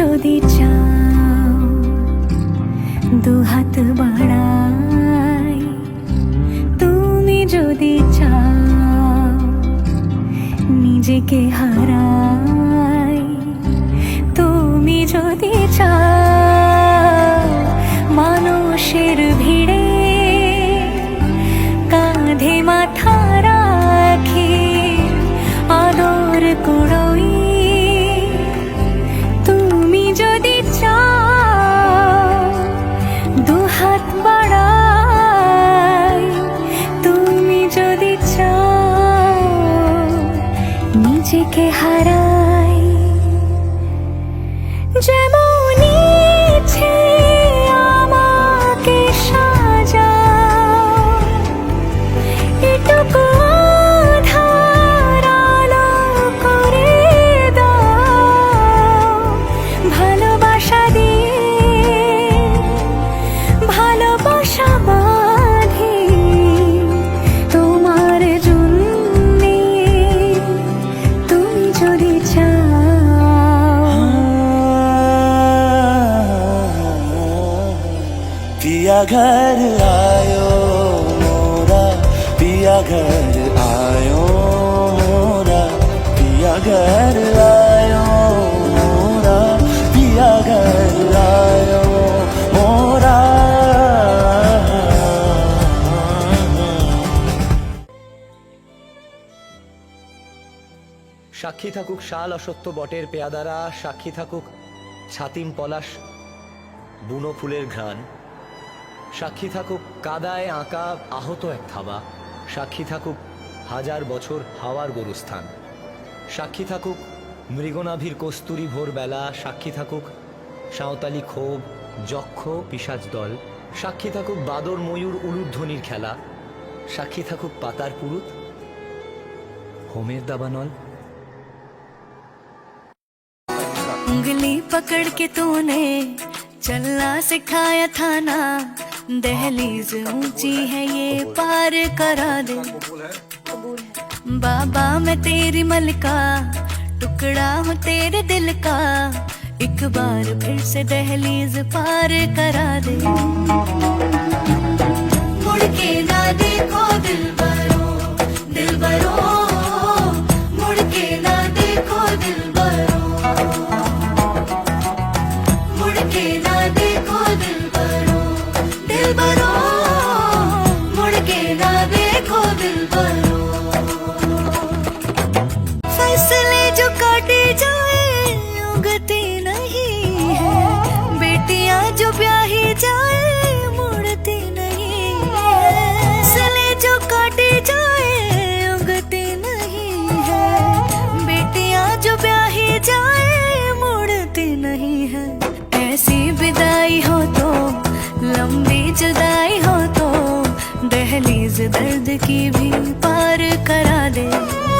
যদি চাও দু হাত বাড়াই তুমি যদি চাও নিজেকে হারাই হাত তুমি যদি চাও নিজেকে হারাই। যেমন घर आयो मोरा पिया घर आयो मोरा पिया घर आयो मोरा पिया घर आयो मोरा সাক্ষী থাকুক শাল অসত্য বটের পেয়াদারা সাক্ষী থাকুক ছাতিম পলাশ বুনো ফুলের ঘ্রাণ সাক্ষী থাকুক কাদায় আঁকা আহত এক থাবা সাক্ষী থাকুক হাজার বছর হাওয়ার গরুস্থান সাক্ষী থাকুক মৃগনাভির কস্তুরি ভোরবেলা সাক্ষী থাকুক সাঁওতালি ক্ষোভ যক্ষ পিসাজ দল সাক্ষী থাকুক বাদর ময়ূর উলুধ্বনির খেলা সাক্ষী থাকুক পাতার পুরুত হোমের দাবানল उंगली पकड़ के तूने चलना सिखाया था ना। दहलीज ऊँची है ये पार करा दे। बाबा मैं तेरी मलका टुकड़ा हूँ तेरे दिल का। एक बार फिर से दहलीज पार करा दे। मुड़ के ना देखो दिल दिल के ना देखो दिल दर्द की भी पार करा दे।